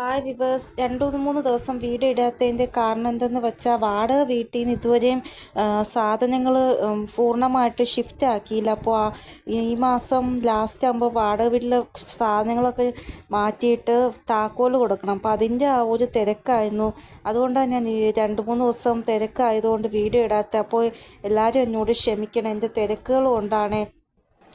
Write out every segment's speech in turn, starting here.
Hi viewers രണ്ടു മൂന്ന് ദിവസം വീട് ഇടാത്തതിന്റെ കാരണം എന്തെന്ന് വെച്ചാൽ വാടക വീട്ടിൽ നിന്ന് ഇതുവരെയും സാധനങ്ങൾ പൂർണമായിട്ട് ഷിഫ്റ്റ് ആക്കിയില്ല. അപ്പോൾ ഈ മാസം ലാസ്റ്റ് ആകുമ്പോൾ വാടക വീട്ടിലെ സാധനങ്ങളൊക്കെ മാറ്റിയിട്ട് താക്കോൽ കൊടുക്കണം. അപ്പോൾ അതിന്റെ ആ ഒരു തിരക്കായിരുന്നു. അതുകൊണ്ടാണ് ഞാൻ രണ്ട് മൂന്ന് ദിവസം തിരക്കായതുകൊണ്ട് വീട് ഇടാത്ത. അപ്പോൾ എല്ലാവരും എന്നോട് ക്ഷമിക്കണം. എന്റെ തിരക്കുകൾ കൊണ്ടാണ്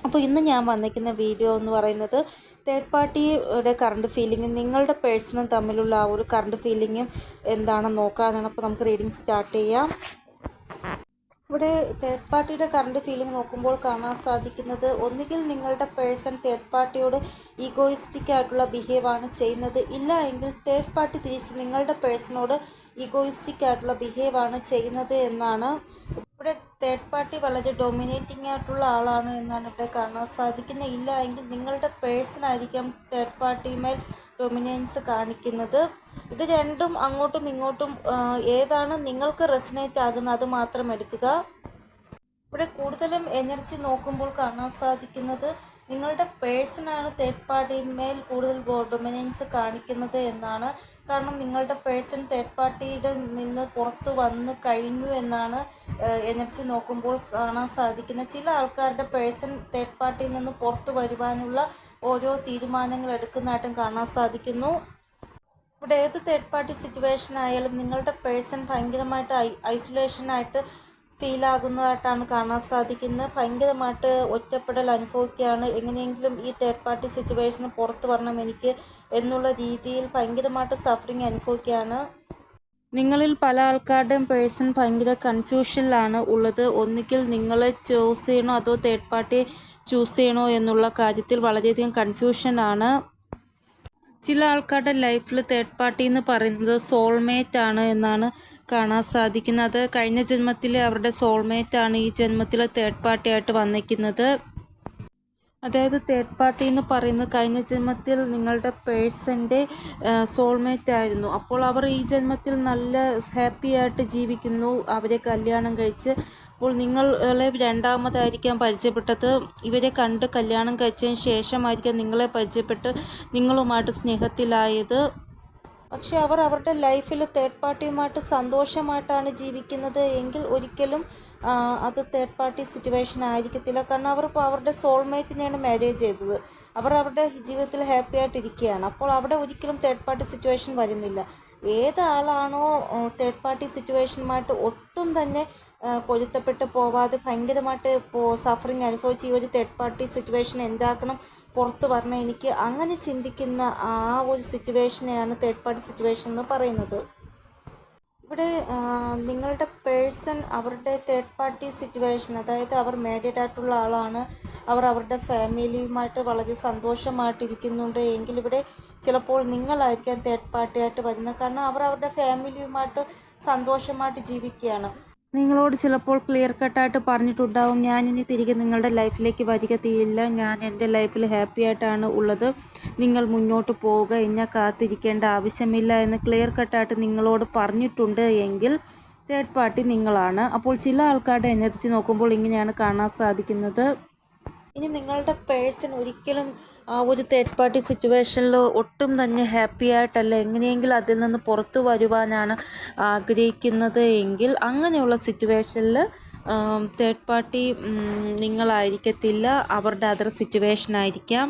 അപ്പോൾ ഇന്ന് ഞാൻ വന്നിരിക്കുന്ന വീഡിയോ എന്ന് പറയുന്നത് തേർഡ് പാർട്ടിയുടെ കറണ്ട് ഫീലിങ്ങും നിങ്ങളുടെ പേഴ്സണും തമ്മിലുള്ള ആ ഒരു കറണ്ട് ഫീലിങ്ങും എന്താണെന്ന് നോക്കാനാണ് അപ്പോൾ നമുക്ക് റീഡിങ് സ്റ്റാർട്ട് ചെയ്യാം. ഇവിടെ തേർഡ് പാർട്ടിയുടെ കറണ്ട് ഫീലിംഗ് നോക്കുമ്പോൾ കാണാൻ സാധിക്കുന്നത് ഒന്നുകിൽ നിങ്ങളുടെ പേഴ്സൺ തേർഡ് പാർട്ടിയോട് ഈഗോയിസ്റ്റിക് ആയിട്ടുള്ള ബിഹേവ് ആണ് ചെയ്യുന്നത്. ഇല്ല എങ്കിൽ തേർഡ് പാർട്ടി തിരിച്ച് നിങ്ങളുടെ പേഴ്സണോട് ഈഗോയിസ്റ്റിക് ആയിട്ടുള്ള ബിഹേവ് ആണ് ചെയ്യുന്നത് എന്നാണ് ഇവിടെ തേർഡ് പാർട്ടി വളരെ ഡൊമിനേറ്റിംഗ് ആയിട്ടുള്ള ആളാണ് എന്നാണ് ഇവിടെ കാണാൻ സാധിക്കുന്നത്. ഇല്ല എങ്കിൽ നിങ്ങളുടെ പേഴ്സൺ ആയിരിക്കാം തേർഡ് പാർട്ടിമേൽ ഡൊമിനൻസ് കാണിക്കുന്നത്. ഇത് രണ്ടും അങ്ങോട്ടും ഇങ്ങോട്ടും ഏതാണ് നിങ്ങൾക്ക് റെസിനേറ്റ് ആകുന്നത് അത് മാത്രം എടുക്കുക. ഇവിടെ കൂടുതലും എനർജി നോക്കുമ്പോൾ കാണാൻ സാധിക്കുന്നത് നിങ്ങളുടെ പേഴ്സണാണ് തേർഡ് പാർട്ടി പാർട്ടിമേൽ കൂടുതൽ ഡൊമിനൻസ് കാണിക്കുന്നത് എന്നാണ്. കാരണം നിങ്ങളുടെ പേഴ്സൺ തേർഡ് പാർട്ടിയുടെ നിന്ന് പുറത്തു വന്ന് കഴിഞ്ഞു എന്നാണ് എനർജി നോക്കുമ്പോൾ കാണാൻ സാധിക്കുന്നത് ചില ആൾക്കാരുടെ പേഴ്സൺ തേർഡ് പാർട്ടിയിൽ നിന്ന് പുറത്തു വരുവാനുള്ള ഓരോ തീരുമാനങ്ങൾ എടുക്കുന്നതായിട്ടും കാണാൻ സാധിക്കുന്നു. ഇവിടെ ഏത് തേർഡ് പാർട്ടി സിറ്റുവേഷൻ ആയാലും നിങ്ങളുടെ പേഴ്സൺ ഭയങ്കരമായിട്ട് ഐ ഐസൊലേഷനായിട്ട് ഫീൽ ആകുന്നതായിട്ടാണ് കാണാൻ സാധിക്കുന്നത്. ഭയങ്കരമായിട്ട് ഒറ്റപ്പെടൽ അനുഭവിക്കുകയാണ്. എങ്ങനെയെങ്കിലും ഈ തേർഡ് പാർട്ടി സിറ്റുവേഷന് പുറത്ത് വരണം എനിക്ക് എന്നുള്ള രീതിയിൽ ഭയങ്കരമായിട്ട് സഫറിങ് അനുഭവിക്കുകയാണ്. നിങ്ങളിൽ പല ആൾക്കാരുടെയും പേഴ്സൺ ഭയങ്കര കൺഫ്യൂഷനിലാണ് ഉള്ളത്. ഒന്നുകിൽ നിങ്ങൾ ചൂസ് ചെയ്യണോ അതോ തേർഡ് പാർട്ടി ചൂസ് ചെയ്യണോ എന്നുള്ള കാര്യത്തിൽ വളരെയധികം കൺഫ്യൂഷനാണ് ചില ആൾക്കാരുടെ ലൈഫിൽ തേർഡ് പാർട്ടി എന്ന് പറയുന്നത് സോൾമേറ്റ് ആണ് എന്നാണ് കാണാൻ സാധിക്കുന്നത്. കഴിഞ്ഞ ജന്മത്തിൽ അവരുടെ സോൾമേറ്റ് ആണ് ഈ ജന്മത്തിൽ തേർഡ് പാർട്ടി ആയിട്ട് വന്നിരിക്കുന്നത്. അതായത് തേർഡ് പാർട്ടി എന്ന് പറയുന്നത് കഴിഞ്ഞ ജന്മത്തിൽ നിങ്ങളുടെ പേഴ്സന്റെ സോൾമേറ്റ് ആയിരുന്നു. അപ്പോൾ അവർ ഈ ജന്മത്തിൽ നല്ല ഹാപ്പി ആയിട്ട് ജീവിക്കുന്നു. അവരെ കല്യാണം കഴിച്ച് അപ്പോൾ നിങ്ങളെ രണ്ടാമതായിരിക്കാം പരിചയപ്പെട്ടത്. ഇവരെ കണ്ട് കല്യാണം കഴിച്ചതിന് ശേഷമായിരിക്കാം നിങ്ങളെ പരിചയപ്പെട്ട് നിങ്ങളുമായിട്ട് സ്നേഹത്തിലായത്. പക്ഷെ അവർ അവരുടെ ലൈഫിൽ തേർഡ് പാർട്ടിയുമായിട്ട് സന്തോഷമായിട്ടാണ് ജീവിക്കുന്നത്. എങ്കിൽ ഒരിക്കലും അത് തേർഡ് പാർട്ടി സിറ്റുവേഷൻ ആയിരിക്കത്തില്ല. കാരണം അവർ ഇപ്പോൾ അവരുടെ സോൾമേറ്റിനെയാണ് മാരേജ് ചെയ്തത്. അവർ അവരുടെ ജീവിതത്തിൽ ഹാപ്പി ആയിട്ടിരിക്കുകയാണ്. അപ്പോൾ അവിടെ ഒരിക്കലും തേർഡ് പാർട്ടി സിറ്റുവേഷൻ വരുന്നില്ല. ഏതാളാണോ തേർഡ് പാർട്ടി സിറ്റുവേഷനുമായിട്ട് ഒട്ടും തന്നെ പൊരുത്തപ്പെട്ട് പോവാതെ ഭയങ്കരമായിട്ട് സഫറിങ് അനുഭവിച്ച് ഈ ഒരു തേർഡ് പാർട്ടി സിറ്റുവേഷൻ എന്താക്കണം പുറത്ത് പറഞ്ഞാൽ എനിക്ക് അങ്ങനെ ചിന്തിക്കുന്ന ആ ഒരു സിറ്റുവേഷനെയാണ് തേർഡ് പാർട്ടി സിറ്റുവേഷൻ എന്ന് പറയുന്നത്. ഇവിടെ നിങ്ങളുടെ പേഴ്സൺ അവരുടെ തേർഡ് പാർട്ടി സിറ്റുവേഷൻ അതായത് അവർ മാരീഡ് ആയിട്ടുള്ള ആളാണ് അവർ അവരുടെ ഫാമിലിയുമായിട്ട് വളരെ സന്തോഷമായിട്ടിരിക്കുന്നുണ്ട് എങ്കിൽ ഇവിടെ ചിലപ്പോൾ നിങ്ങളായിരിക്കാം തേർഡ് പാർട്ടിയായിട്ട് വരുന്നത്. കാരണം അവർ അവരുടെ ഫാമിലിയുമായിട്ട് സന്തോഷമായിട്ട് ജീവിക്കുകയാണ്. നിങ്ങളോട് ചിലപ്പോൾ ക്ലിയർ കട്ടായിട്ട് പറഞ്ഞിട്ടുണ്ടാവും. ഞാൻ ഇനി തിരികെ നിങ്ങളുടെ ലൈഫിലേക്ക് വരികത്തില്ല ഞാൻ എന്റെ ലൈഫിൽ ഹാപ്പി ആയിട്ടാണ് ഉള്ളത്. നിങ്ങൾ മുന്നോട്ട് പോവുക. എന്നെ കാത്തിരിക്കേണ്ട ആവശ്യമില്ല എന്ന് ക്ലിയർ കട്ടായിട്ട് നിങ്ങളോട് പറഞ്ഞിട്ടുണ്ട് എങ്കിൽ തേർഡ് പാർട്ടി നിങ്ങളാണ്. അപ്പോൾ ചില ആൾക്കാരുടെ എനർജി നോക്കുമ്പോൾ ഇങ്ങനെയാണ് കാണാൻ സാധിക്കുന്നത്. ഇനി നിങ്ങളുടെ പേഴ്സൺ ഒരിക്കലും ആ ഒരു തേർഡ് പാർട്ടി സിറ്റുവേഷനിൽ ഒട്ടും തന്നെ ഹാപ്പി ആയിട്ടല്ല. എങ്ങനെയെങ്കിലും അതിൽ നിന്ന് പുറത്തു വരുവാനാണ് ആഗ്രഹിക്കുന്നത് എങ്കിൽ അങ്ങനെയുള്ള സിറ്റുവേഷനിൽ തേർഡ് പാർട്ടി നിങ്ങളായിരിക്കത്തില്ല. അവരുടെ അതർ സിറ്റുവേഷൻ ആയിരിക്കാം.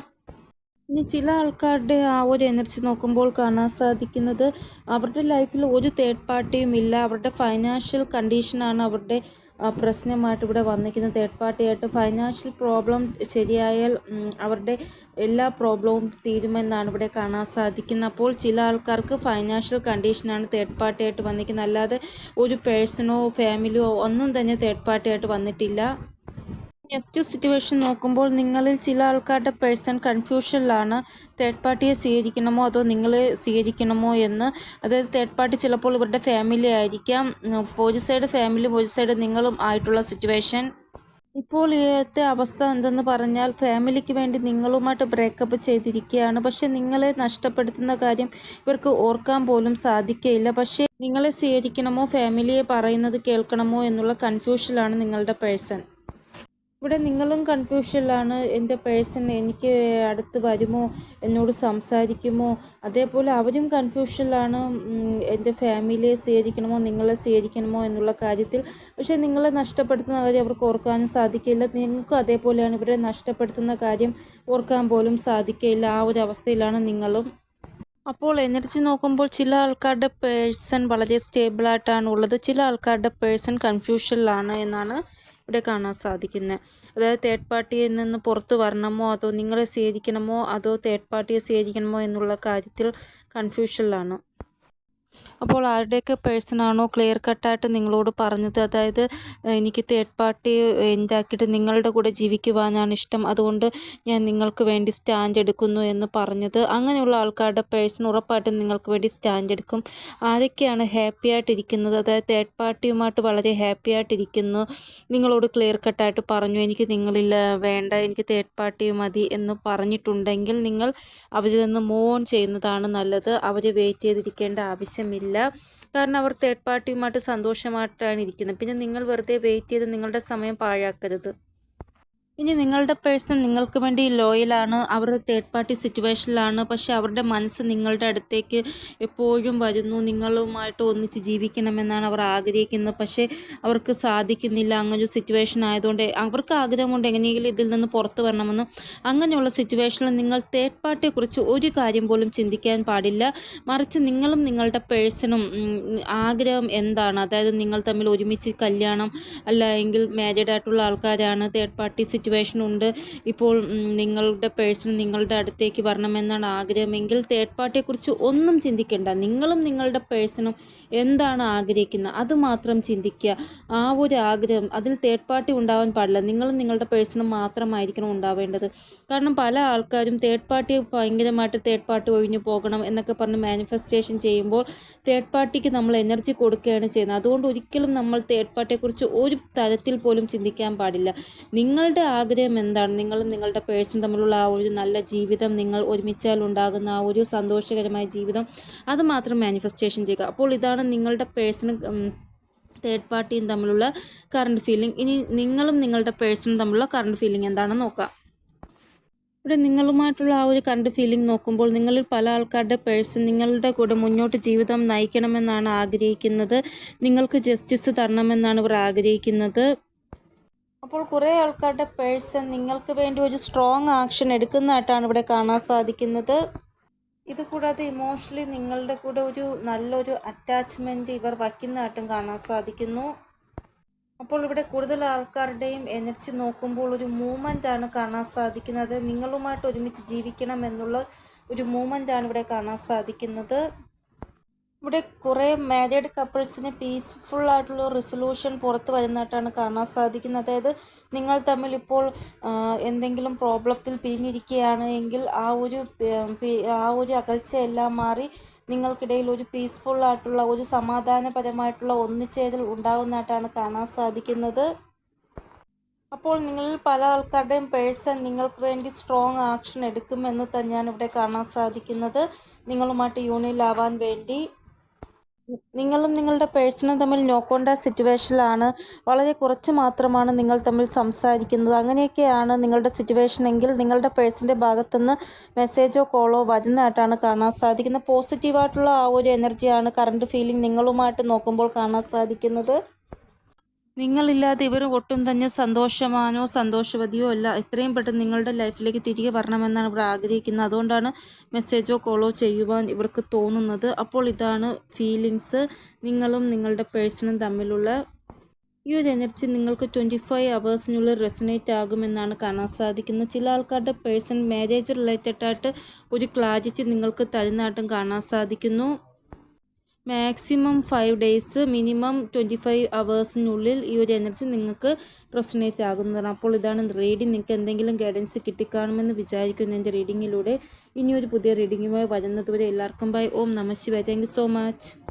ഇനി ചില ആൾക്കാരുടെ ആ ഒരു എനർജി നോക്കുമ്പോൾ കാണാൻ സാധിക്കുന്നത് അവരുടെ ലൈഫിൽ ഒരു തേർഡ് പാർട്ടിയും ഇല്ല. അവരുടെ ഫൈനാൻഷ്യൽ കണ്ടീഷനാണ് അവരുടെ പ്രശ്നമായിട്ട് ഇവിടെ വന്നിരിക്കുന്നത് തേർഡ് പാർട്ടിയായിട്ട് ഫൈനാൻഷ്യൽ പ്രോബ്ലം ശരിയായാൽ അവരുടെ എല്ലാ പ്രോബ്ലവും തീരുമെന്നാണ് ഇവിടെ കാണാൻ സാധിക്കുന്നത്. അപ്പോൾ ചില ആൾക്കാർക്ക് ഫൈനാൻഷ്യൽ കണ്ടീഷനാണ് തേർഡ് പാർട്ടിയായിട്ട് വന്നിരിക്കുന്നത്. അല്ലാതെ ഒരു പേഴ്സണോ ഫാമിലിയോ ഒന്നും തന്നെ തേർഡ് പാർട്ടിയായിട്ട് വന്നിട്ടില്ല. നെക്സ്റ്റ് സിറ്റുവേഷൻ നോക്കുമ്പോൾ നിങ്ങളിൽ ചില ആൾക്കാരുടെ പേഴ്സൺ കൺഫ്യൂഷനിലാണ് തേർഡ് പാർട്ടിയെ സ്വീകരിക്കണമോ അതോ നിങ്ങൾ സ്വീകരിക്കണമോ എന്ന്. അതായത് തേർഡ് പാർട്ടി ചിലപ്പോൾ ഇവരുടെ ഫാമിലി ആയിരിക്കാം. ഒരു സൈഡ് ഫാമിലി ഒരു സൈഡ് നിങ്ങളും ആയിട്ടുള്ള സിറ്റുവേഷൻ ഇപ്പോൾ ഇവിടുത്തെ അവസ്ഥ എന്തെന്ന് പറഞ്ഞാൽ ഫാമിലിക്ക് വേണ്ടി നിങ്ങളുമായിട്ട് ബ്രേക്കപ്പ് ചെയ്തിരിക്കുകയാണ്. പക്ഷെ നിങ്ങളെ നഷ്ടപ്പെടുത്തുന്ന കാര്യം ഇവർക്ക് ഓർക്കാൻ പോലും സാധിക്കുകയില്ല പക്ഷേ നിങ്ങളെ സ്വീകരിക്കണമോ ഫാമിലിയെ പറയുന്നത് കേൾക്കണമോ എന്നുള്ള കൺഫ്യൂഷനിലാണ് നിങ്ങളുടെ പേഴ്സൺ ഇവിടെ നിങ്ങളും കൺഫ്യൂഷനിലാണ് എന്റെ പേഴ്സൺ എനിക്ക് അടുത്ത് വരുമോ? എന്നോട് സംസാരിക്കുമോ? അതേപോലെ അവരും കൺഫ്യൂഷനിലാണ് എന്റെ ഫാമിലിയെ സ്വീകരിക്കണമോ? നിങ്ങളെ സ്വീകരിക്കണമോ? എന്നുള്ള കാര്യത്തിൽ പക്ഷേ നിങ്ങളെ നഷ്ടപ്പെടുത്തുന്ന കാര്യം അവർക്ക് ഓർക്കാനും സാധിക്കില്ല. നിങ്ങൾക്കും അതേപോലെയാണ് ഇവരെ നഷ്ടപ്പെടുത്തുന്ന കാര്യം ഓർക്കാൻ പോലും സാധിക്കില്ല. ആ ഒരു അവസ്ഥയിലാണ് നിങ്ങളും. അപ്പോൾ എനർജി നോക്കുമ്പോൾ ചില ആൾക്കാരുടെ പേഴ്സൺ വളരെ സ്റ്റേബിളായിട്ടാണ് ഉള്ളത്. ചില ആൾക്കാരുടെ പേഴ്സൺ കൺഫ്യൂഷനിലാണ് എന്നാണ് ഇവിടെ കാണാൻ സാധിക്കുന്നത് അതായത് തേർഡ് പാർട്ടിയിൽ നിന്ന് പുറത്ത് വരണമോ അതോ നിങ്ങളെ സ്വീകരിക്കണമോ അതോ തേർഡ് പാർട്ടിയെ സ്വീകരിക്കണമോ എന്നുള്ള കാര്യത്തിൽ കൺഫ്യൂഷനിലാണ് അപ്പോൾ ആരുടെയൊക്കെ പേഴ്സണാണോ ക്ലിയർ കട്ടായിട്ട് നിങ്ങളോട് പറഞ്ഞത്? അതായത് എനിക്ക് തേർഡ് പാർട്ടി എന്താക്കിയിട്ട് നിങ്ങളുടെ കൂടെ ജീവിക്കുവാനാണ് ഇഷ്ടം. അതുകൊണ്ട് ഞാൻ നിങ്ങൾക്ക് വേണ്ടി സ്റ്റാൻഡ് എടുക്കുന്നു എന്ന് പറഞ്ഞത്. അങ്ങനെയുള്ള ആൾക്കാരുടെ പേഴ്സൺ ഉറപ്പായിട്ടും നിങ്ങൾക്ക് വേണ്ടി സ്റ്റാൻഡ് എടുക്കും. ആരൊക്കെയാണ് ഹാപ്പി ആയിട്ടിരിക്കുന്നത്? അതായത് തേർഡ് പാർട്ടിയുമായിട്ട് വളരെ ഹാപ്പി ആയിട്ടിരിക്കുന്നു. നിങ്ങളോട് ക്ലിയർ കട്ടായിട്ട് പറഞ്ഞു എനിക്ക് നിങ്ങളില്ല വേണ്ട എനിക്ക് തേർഡ് പാർട്ടി മതി എന്ന് പറഞ്ഞിട്ടുണ്ടെങ്കിൽ നിങ്ങൾ അവരിൽ നിന്ന് മൂവ് ഓൺ ചെയ്യുന്നതാണ് നല്ലത്. അവർ വെയിറ്റ് ചെയ്തിരിക്കേണ്ട ആവശ്യമില്ല. കാരണം അവർ തേർഡ് പാർട്ടിയുമായിട്ട് സന്തോഷമായിട്ടാണ് ഇരിക്കുന്നത്. പിന്നെ നിങ്ങൾ വെറുതെ വെയിറ്റ് ചെയ്ത് നിങ്ങളുടെ സമയം പാഴാക്കരുത്. ഇനി നിങ്ങളുടെ പേഴ്സൺ നിങ്ങൾക്ക് വേണ്ടി ലോയലാണ് അവർ തേർഡ് പാർട്ടി സിറ്റുവേഷനിലാണ് പക്ഷെ അവരുടെ മനസ്സ് നിങ്ങളുടെ അടുത്തേക്ക് എപ്പോഴും വരുന്നു. നിങ്ങളുമായിട്ട് ഒന്നിച്ച് ജീവിക്കണമെന്നാണ് അവർ ആഗ്രഹിക്കുന്നത്. പക്ഷേ അവർക്ക് സാധിക്കുന്നില്ല. അങ്ങനൊരു സിറ്റുവേഷൻ ആയതുകൊണ്ട് അവർക്ക് ആഗ്രഹമുണ്ട് എങ്ങനെയെങ്കിലും ഇതിൽ നിന്ന് പുറത്തു വരണമെന്ന്. അങ്ങനെയുള്ള സിറ്റുവേഷനിൽ നിങ്ങൾ തേർഡ് പാർട്ടിയെക്കുറിച്ച് ഒരു കാര്യം പോലും ചിന്തിക്കാൻ പാടില്ല. മറിച്ച് നിങ്ങളും നിങ്ങളുടെ പേഴ്സണും ആഗ്രഹം എന്താണ്? അതായത് നിങ്ങൾ തമ്മിൽ ഒരുമിച്ച് കല്യാണം അല്ല എങ്കിൽ മാരീഡ് ആയിട്ടുള്ള ആൾക്കാരാണ് തേർഡ് പാർട്ടി സിറ്റുവേഷൻ ഉണ്ട്. ഇപ്പോൾ നിങ്ങളുടെ പേഴ്സൺ നിങ്ങളുടെ അടുത്തേക്ക് വരണമെന്നാണ് ആഗ്രഹമെങ്കിൽ തേർഡ് പാർട്ടിയെക്കുറിച്ച് ഒന്നും ചിന്തിക്കേണ്ട. നിങ്ങളും നിങ്ങളുടെ പേഴ്സണും എന്താണ് ആഗ്രഹിക്കുന്നത്? അത് മാത്രം ചിന്തിക്കുക. ആ ഒരു ആഗ്രഹം അതിൽ തേർഡ് പാർട്ടി ഉണ്ടാവാൻ പാടില്ല. നിങ്ങളും നിങ്ങളുടെ പേഴ്സണും മാത്രമായിരിക്കണം ഉണ്ടാവേണ്ടത്. കാരണം പല ആൾക്കാരും തേർഡ് പാർട്ടി ഭയങ്കരമായിട്ട് തേർഡ് പാർട്ടി ഒഴിഞ്ഞു പോകണം എന്നൊക്കെ പറഞ്ഞ് മാനിഫെസ്റ്റേഷൻ ചെയ്യുമ്പോൾ തേർഡ് പാർട്ടിക്ക് നമ്മൾ എനർജി കൊടുക്കുകയാണ് ചെയ്യുന്നത്. അതുകൊണ്ട് ഒരിക്കലും നമ്മൾ തേർഡ് പാർട്ടിയെക്കുറിച്ച് ഒരു തരത്തിൽ പോലും ചിന്തിക്കാൻ പാടില്ല. നിങ്ങളുടെ ആഗ്രഹം എന്താണ്? നിങ്ങളും നിങ്ങളുടെ പേഴ്സൺ തമ്മിലുള്ള ആ ഒരു നല്ല ജീവിതം നിങ്ങൾ ഒരുമിച്ചാൽ ഉണ്ടാകുന്ന ആ ഒരു സന്തോഷകരമായ ജീവിതം അത് മാത്രം മാനിഫെസ്റ്റേഷൻ ചെയ്യുക. അപ്പോൾ ഇതാണ് നിങ്ങളുടെ പേഴ്സൺ തേർഡ് പാർട്ടിയും തമ്മിലുള്ള കറണ്ട് ഫീലിംഗ് ഇനി നിങ്ങളും നിങ്ങളുടെ പേഴ്സണും തമ്മിലുള്ള കറണ്ട് ഫീലിംഗ് എന്താണെന്ന് നോക്കാം. ഇവിടെ നിങ്ങളുമായിട്ടുള്ള ആ ഒരു കറണ്ട് ഫീലിംഗ് നോക്കുമ്പോൾ നിങ്ങളിൽ പല ആൾക്കാരുടെ പേഴ്സൺ നിങ്ങളുടെ കൂടെ മുന്നോട്ട് ജീവിതം നയിക്കണമെന്നാണ് ആഗ്രഹിക്കുന്നത്. നിങ്ങൾക്ക് ജസ്റ്റിസ് തരണമെന്നാണ് ഇവർ ആഗ്രഹിക്കുന്നത്. അപ്പോൾ കുറേ ആൾക്കാരുടെ പേഴ്സൺ നിങ്ങൾക്ക് വേണ്ടി ഒരു സ്ട്രോങ് ആക്ഷൻ എടുക്കുന്നതായിട്ടാണ് ഇവിടെ കാണാൻ സാധിക്കുന്നത്. ഇത് കൂടാതെ ഇമോഷണലി നിങ്ങളുടെ കൂടെ ഒരു നല്ലൊരു അറ്റാച്ച്മെന്റ് ഇവർ വയ്ക്കുന്നതായിട്ടും കാണാൻ സാധിക്കുന്നു. അപ്പോൾ ഇവിടെ കൂടുതൽ ആൾക്കാരുടെയും എനർജി നോക്കുമ്പോൾ ഒരു മൂവ്മെന്റ് ആണ് കാണാൻ സാധിക്കുന്നത്. നിങ്ങളുമായിട്ട് ഒരുമിച്ച് ജീവിക്കണം എന്നുള്ള ഒരു മൂവ്മെന്റ് ആണ് ഇവിടെ കാണാൻ സാധിക്കുന്നത്. ഇവിടെ കുറേ മാരീഡ് കപ്പിൾസിന് പീസ്ഫുൾ ആയിട്ടുള്ള റെസൊല്യൂഷൻ പുറത്ത് വരുന്നതായിട്ടാണ് കാണാൻ സാധിക്കുന്നത്. അതായത് നിങ്ങൾ തമ്മിൽ ഇപ്പോൾ എന്തെങ്കിലും പ്രോബ്ലത്തിൽ പിരിഞ്ഞിരിക്കുകയാണ് എങ്കിൽ ആ ഒരു ആ ഒരു അകൽച്ചയെല്ലാം മാറി നിങ്ങൾക്കിടയിൽ ഒരു പീസ്ഫുൾ ആയിട്ടുള്ള ഒരു സമാധാനപരമായിട്ടുള്ള ഒന്നിച്ചേരൽ ഉണ്ടാകുന്നതായിട്ടാണ് കാണാൻ സാധിക്കുന്നത്. അപ്പോൾ നിങ്ങളിൽ പല ആൾക്കാരുടെയും പേഴ്സൺ നിങ്ങൾക്ക് വേണ്ടി സ്ട്രോങ് ആക്ഷൻ എടുക്കുമെന്ന് തന്നെയാണ് ഇവിടെ കാണാൻ സാധിക്കുന്നത്. നിങ്ങളുമായിട്ട് യൂണിയനിലാവാൻ വേണ്ടി. നിങ്ങളും നിങ്ങളുടെ പേഴ്സണും തമ്മിൽ നോക്കേണ്ട സിറ്റുവേഷനിലാണ് വളരെ കുറച്ച് മാത്രമാണ് നിങ്ങൾ തമ്മിൽ സംസാരിക്കുന്നത്. അങ്ങനെയൊക്കെയാണ് നിങ്ങളുടെ സിറ്റുവേഷൻ എങ്കിൽ നിങ്ങളുടെ പേഴ്സന്റെ ഭാഗത്തുനിന്ന് മെസ്സേജോ കോളോ വരുന്നതായിട്ടാണ് കാണാൻ സാധിക്കുന്നത്. പോസിറ്റീവായിട്ടുള്ള ആ ഒരു എനർജിയാണ് കറണ്ട് ഫീലിംഗ് നിങ്ങളുമായിട്ട് നോക്കുമ്പോൾ കാണാൻ സാധിക്കുന്നത്. നിങ്ങളില്ലാതെ ഇവർ ഒട്ടും തന്നെ സന്തോഷമാനോ സന്തോഷവതിയോ അല്ല. എത്രയും പെട്ടെന്ന് നിങ്ങളുടെ ലൈഫിലേക്ക് തിരികെ വരണമെന്നാണ് ഇവർ ആഗ്രഹിക്കുന്നത്. അതുകൊണ്ടാണ് മെസ്സേജോ കോളോ ചെയ്യുവാൻ ഇവർക്ക് തോന്നുന്നത്. അപ്പോൾ ഇതാണ് ഫീലിങ്സ്. നിങ്ങളും നിങ്ങളുടെ പേഴ്സണും തമ്മിലുള്ള ഈ ഒരു എനർജി നിങ്ങൾക്ക് ട്വന്റി ഫൈവ് അവേഴ്സിനുള്ളിൽ റെസനേറ്റ് ആകുമെന്നാണ് കാണാൻ സാധിക്കുന്നത്. ചില ആൾക്കാരുടെ പേഴ്സൺ മാരേജ് റിലേറ്റഡ് ആയിട്ട് ഒരു ക്ലാരിറ്റി നിങ്ങൾക്ക് തരുന്നതായിട്ടും കാണാൻ സാധിക്കുന്നു. Maximum five days minimum twenty five അവേഴ്സിനുള്ളിൽ ഈ ഒരു എനർജി നിങ്ങൾക്ക് റെസനേറ്റ് ആകുന്നതാണ് അപ്പോൾ ഇതാണ് റീഡിങ് നിങ്ങൾക്ക് എന്തെങ്കിലും ഗൈഡൻസ് കിട്ടിക്കാണുമെന്ന് വിചാരിക്കുന്നു എന്റെ റീഡിങ്ങിലൂടെ ഇനിയൊരു പുതിയ റീഡിങ്ങുമായി വരുന്നതുവരെ എല്ലാവർക്കും ബൈ ഓം നമ ശിവായ. Thank so much